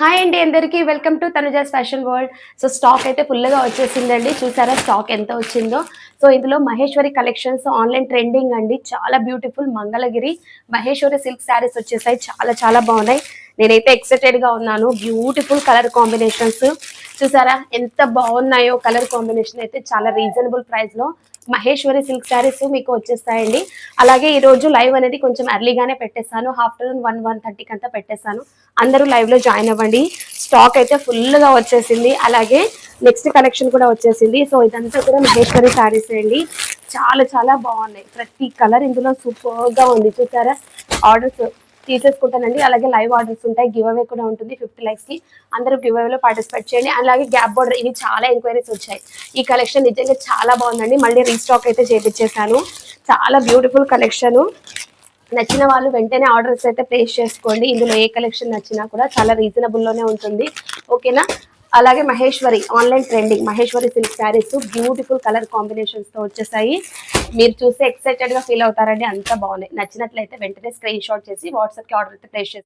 Hi అండి అందరికీ welcome to Tanuja's fashion world so stock అయితే ఫుల్గా వచ్చేసిందండి. చూసారా స్టాక్ ఎంత వచ్చిందో? సో ఇందులో మహేశ్వరి కలెక్షన్స్ ఆన్లైన్ ట్రెండింగ్ అండి. చాలా బ్యూటిఫుల్ మంగళగిరి మహేశ్వరి సిల్క్ శారీస్ వచ్చేసాయి. చాలా చాలా బాగున్నాయి. నేనైతే ఎక్సైటెడ్గా ఉన్నాను. బ్యూటిఫుల్ కలర్ కాంబినేషన్స్ చూసారా? ఎంత బాగున్నాయో కలర్ కాంబినేషన్ అయితే చాలా రీజనబుల్ ప్రైస్లో మహేశ్వరి సిల్క్ శారీస్ మీకు వచ్చేస్తాయండి. అలాగే ఈ రోజు లైవ్ అనేది కొంచెం ఎర్లీగానే పెట్టేస్తాను ఆఫ్టర్నూన్ వన్ వన్ థర్టీకి అంతా పెట్టేస్తాను అందరూ లైవ్లో జాయిన్ అవ్వండి. స్టాక్ అయితే ఫుల్గా వచ్చేసింది. అలాగే నెక్స్ట్ కలెక్షన్ కూడా వచ్చేసింది. సో ఇదంతా కూడా మహేశ్వరి శారీస్ అండి. చాలా చాలా బాగున్నాయి. ప్రతి కలర్ ఇందులో సూపర్గా ఉంది. చూసారా? ఆర్డర్స్ తీసేసుకుంటానండి. అలాగే లైవ్ ఆర్డర్స్ ఉంటాయి. గివ్ అవే కూడా ఉంటుంది ఫిఫ్టీ లైక్స్కి. అందరూ గివ్ అవేలో పార్టిసిపేట్ చేయండి. అలాగే గ్యాప్ బోర్డర్ ఇవి చాలా ఎంక్వైరీస్ వచ్చాయి. ఈ కలెక్షన్ నిజంగా చాలా బాగుందండి. మళ్ళీ రీస్టాక్ అయితే చేపించేసాను చాలా బ్యూటిఫుల్ కలెక్షన్. నచ్చిన వాళ్ళు వెంటనే ఆర్డర్స్ అయితే ప్లేస్ చేసుకోండి. ఇందులో ఏ కలెక్షన్ నచ్చినా కూడా చాలా రీజనబుల్లోనే ఉంటుంది. ఓకేనా? అలాగే Maheshwari online trending. Maheshwari silk sarees. Beautiful colour కాంబినేషన్స్తో వచ్చేసాయి. మీరు చూస్తే ఎక్సైటెడ్గా ఫీల్ అవుతారండి. అంత బాగున్నాయి నచ్చినట్లయితే వెంటనే స్క్రీన్ షాట్ చేసి వాట్సాప్కి ఆర్డర్ అయితే ప్లేస్ చేసి